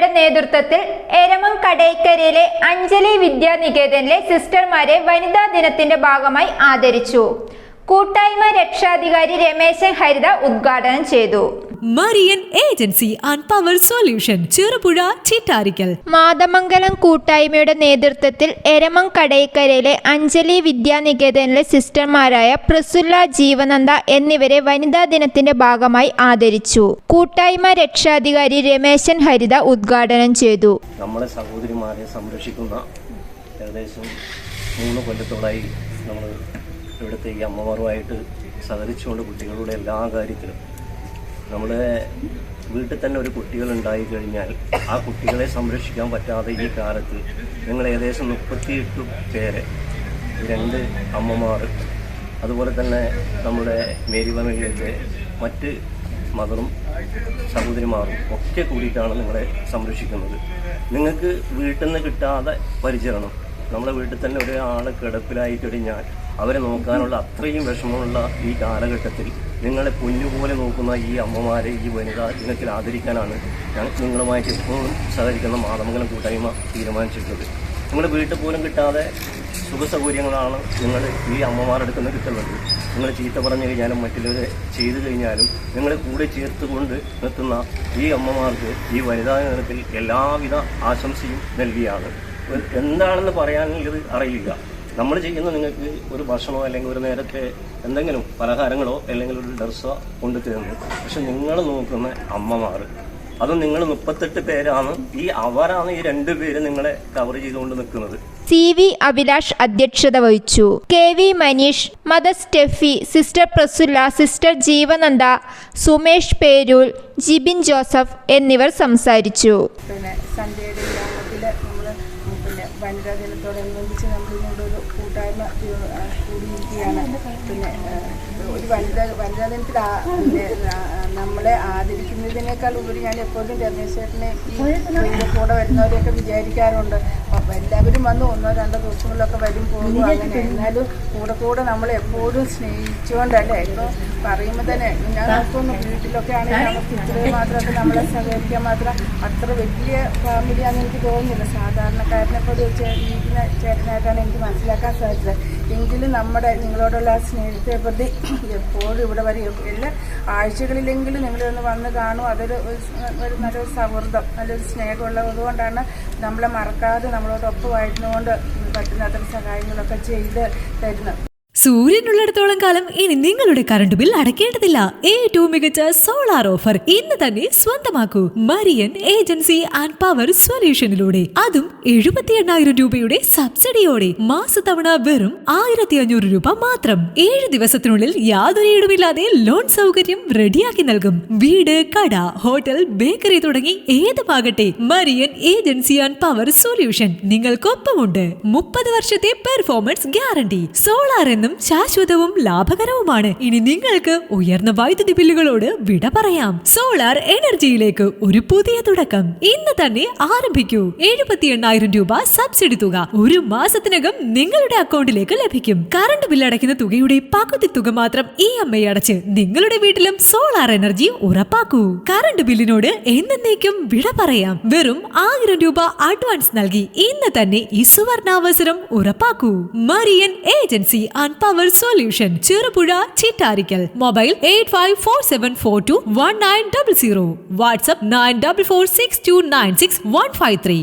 കൂട്ടായ്മയുടെ നേതൃത്വത്തിൽ എരമം കടയ്ക്കരയിലെ അഞ്ജലി വിദ്യാനികേതനിലെ സിസ്റ്റർമാരെ വനിതാ ദിനത്തിന്റെ ഭാഗമായി ആദരിച്ചു. കൂട്ടായ്മ രക്ഷാധികാരി രമേശൻ ഹരിത ഉദ്ഘാടനം ചെയ്തു. Marian agency and power solution Cherupuzha Chittarikkal. Mathamangalam കൂട്ടായ്മയുടെ നേതൃത്വത്തിൽ എരമം കടയിക്കരയിലെ അഞ്ജലി വിദ്യാനികേതനിലെ സിസ്റ്റർമാരായ പ്രസുല്ല ജീവനന്ദ എന്നിവരെ വനിതാ ദിനത്തിന്റെ ഭാഗമായി ആദരിച്ചു. കൂട്ടായ്മ രക്ഷാധികാരി രമേശൻ ഹരിത ഉദ്ഘാടനം ചെയ്തു. നമ്മളെ സഹോദരിമാരെ സംരക്ഷിക്കുന്ന ഏകദേശം മൂന്ന് കൊല്ലത്തോളായി നമ്മൾ ഇവിടുത്തെ ഈ അമ്മമാരുമായിട്ട് സഹകരിച്ചുകൊണ്ട് കുട്ടികളുടെ എല്ലാ കാര്യത്തിലും നമ്മുടെ വീട്ടിൽ തന്നെ ഒരു കുട്ടികൾ ഉണ്ടായി കഴിഞ്ഞാൽ ആ കുട്ടികളെ സംരക്ഷിക്കാൻ പറ്റാതെ ഈ കാലത്ത് ഞങ്ങൾ ഏകദേശം മുപ്പത്തിയെട്ട് പേരെ രണ്ട് അമ്മമാർ അതുപോലെ തന്നെ നമ്മുടെ മേരി ഫാമിലിയിലെ മറ്റ് മകളും സഹോദരിമാരും ഒക്കെ കൂടിയിട്ടാണ് നിങ്ങളെ സംരക്ഷിക്കുന്നത്. നിങ്ങൾക്ക് വീട്ടിൽ നിന്ന് കിട്ടാതെ പരിചരണം. നമ്മുടെ വീട്ടിൽ തന്നെ ഒരു ഒരാൾ കിടപ്പിലായി കഴിഞ്ഞാൽ അവരെ നോക്കാനുള്ള അത്രയും വിഷമമുള്ള ഈ കാലഘട്ടത്തിൽ നിങ്ങളെ പൊന്നുപോലെ നോക്കുന്ന ഈ അമ്മമാരെ ഈ വനിതാ ദിനത്തിൽ ആദരിക്കാനാണ് ഞങ്ങൾ നിങ്ങളുമായിട്ട് എപ്പോഴും സഹകരിക്കുന്ന മാതമംഗലം കൂട്ടായ്മ തീരുമാനിച്ചിട്ടുള്ളത്. നിങ്ങളുടെ വീട്ടിൽ പോലും കിട്ടാതെ സുഖ സൗകര്യങ്ങളാണ് നിങ്ങൾ ഈ അമ്മമാരുടെ അടുത്ത് നിന്ന് കിട്ടുന്നത്. നിങ്ങൾ ചീത്ത പറഞ്ഞു കഴിഞ്ഞാലും മറ്റുള്ളവരെ ചെയ്തു കഴിഞ്ഞാലും നിങ്ങളെ കൂടെ ചേർത്തുകൊണ്ട് നിർത്തുന്ന ഈ അമ്മമാർക്ക് ഈ വനിതാ ദിനത്തിൽ എല്ലാവിധ ആശംസയും നൽകിയാണ്. എന്താണെന്ന് പറയാനുള്ളത് അറിയില്ല നമ്മൾ ചെയ്യുന്ന നിങ്ങൾക്ക് ഒരു ഭക്ഷണമോ അല്ലെങ്കിൽ ഒരു നേരത്തെ എന്തെങ്കിലും പലഹാരങ്ങളോ അല്ലെങ്കിൽ ഒരു ഡ്രസ്സോ കൊണ്ടു തരുന്നു. പക്ഷെ നിങ്ങൾ നോക്കുന്ന അമ്മമാർ അതും നിങ്ങൾ മുപ്പത്തെട്ട് പേരാണ് ഈ അവരാണ് ഈ രണ്ടു പേര് നിങ്ങളെ കവർ ചെയ്തുകൊണ്ട് നിൽക്കുന്നത്. സി വി അഭിലാഷ് അധ്യക്ഷത വഹിച്ചു. K V Maneesh mother Steffi sister Prasulla sister Jeevananda Sumesh Perool Jibin Joseph എന്നിവർ സംസാരിച്ചു. പിന്നെ വനിതാ ദിനത്തോടനുബന്ധിച്ച് നമ്മളിങ്ങോട്ടൊരു കൂട്ടായ്മ പിന്നെ ഒരു വനിത വനിതാ ദിനത്തിൽ നമ്മളെ ആദരിക്കുന്നതിനേക്കാൾ ഉപരി ഞാൻ എപ്പോഴും രമേശ് ചേട്ടനെ ഈ ഇതിന്റെ കൂടെ വരുന്നവരെയൊക്കെ വിചാരിക്കാറുണ്ട്. എല്ലാവരും വന്ന് ഒന്നോ രണ്ടോ ദിവസങ്ങളിലൊക്കെ വരും പോകും അങ്ങനെ എന്നാലും കൂടെ കൂടെ നമ്മളെ എപ്പോഴും സ്നേഹിച്ചുകൊണ്ടല്ലേ? ഇപ്പോൾ പറയുമ്പോൾ തന്നെ ഞാൻ നോക്കുന്നു വീട്ടിലൊക്കെ ആണെങ്കിൽ നമുക്ക് ഇത്രയും മാത്രമൊക്കെ നമ്മളെ സഹകരിക്കാൻ മാത്രം അത്ര വലിയ ഫാമിലിയാണെന്ന് എനിക്ക് തോന്നുന്നില്ല. സാധാരണക്കാരനെ പോലെ ഒരു ചേ- ജീവിക്കുന്ന ചേട്ടനായിട്ടാണ് എനിക്ക് മനസ്സിലാക്കാൻ സാധിച്ചത്. എങ്കിലും നമ്മുടെ നിങ്ങളോടുള്ള സ്നേഹത്തെ പ്രതി എപ്പോഴും ഇവിടെ വരെ എല്ലാ ആഴ്ചകളിലെങ്കിലും നിങ്ങളൊന്ന് വന്ന് കാണും. അതൊരു ഒരു നല്ലൊരു സൗഹൃദം നല്ലൊരു സ്നേഹമുള്ള അതുകൊണ്ടാണ് നമ്മളെ മറക്കാതെ നമ്മളോടൊപ്പമായിരുന്നുകൊണ്ട് പറ്റുന്ന അത്തരം സഹായങ്ങളൊക്കെ ചെയ്ത് തരുന്നത്. സൂര്യനുള്ളിടത്തോളം കാലം ഇനി നിങ്ങളുടെ കറണ്ട് ബിൽ അടയ്ക്കേണ്ടതില്ല. ഏറ്റവും മികച്ച സോളാർ ഓഫർ ഇന്ന് തന്നെ സ്വന്തമാക്കൂ. മരിയൻ ഏജൻസി ആൻഡ് പവർ സൊല്യൂഷനിലൂടെ. അതും എഴുപത്തി എണ്ണായിരം രൂപയുടെ സബ്സിഡിയോടെ. മാസത്തവണ വെറും ആയിരത്തി അഞ്ഞൂറ് രൂപ മാത്രം. ഏഴ് ദിവസത്തിനുള്ളിൽ യാതൊരു ഇടമില്ലാതെ ലോൺ സൗകര്യം റെഡിയാക്കി നൽകും. വീട് കട ഹോട്ടൽ ബേക്കറി തുടങ്ങി ഏതുമാകട്ടെ Marian agency and power solution നിങ്ങൾക്കൊപ്പമുണ്ട്. മുപ്പത് വർഷത്തെ പെർഫോമൻസ് ഗ്യാരണ്ടി സോളാർ എന്നും ശാശ്വതവും ലാഭകരവുമാണ്. ഇനി നിങ്ങൾക്ക് ഉയർന്ന വൈദ്യുതി ബില്ലുകളോട് വിട പറയാം. സോളാർ എനർജിയിലേക്ക് ഒരു പുതിയ തുടക്കം. ഇന്ന് തന്നെ ആരംഭിക്കൂ. എഴുപത്തി എണ്ണായിരം രൂപ സബ്സിഡി തുക ഒരു മാസത്തിനകം നിങ്ങളുടെ അക്കൗണ്ടിലേക്ക് ലഭിക്കും. കറണ്ട് ബില്ല് അടയ്ക്കുന്ന തുകയുടെ പകുതി തുക മാത്രം ഇ എം ഐ അടച്ച് നിങ്ങളുടെ വീട്ടിലും സോളാർ എനർജി ഉറപ്പാക്കൂ. കറണ്ട് ബില്ലിനോട് എന്നേക്കും വിട പറയാം. വെറും ആയിരം രൂപ അഡ്വാൻസ് നൽകി ഇന്ന് തന്നെ ഈ സുവർണാവസരം ഉറപ്പാക്കൂ. Marian agency and power solution Cherupuzha Chittarikkal mobile eight five four seven four two one nine double zero WhatsApp nine double four six two nine six one five three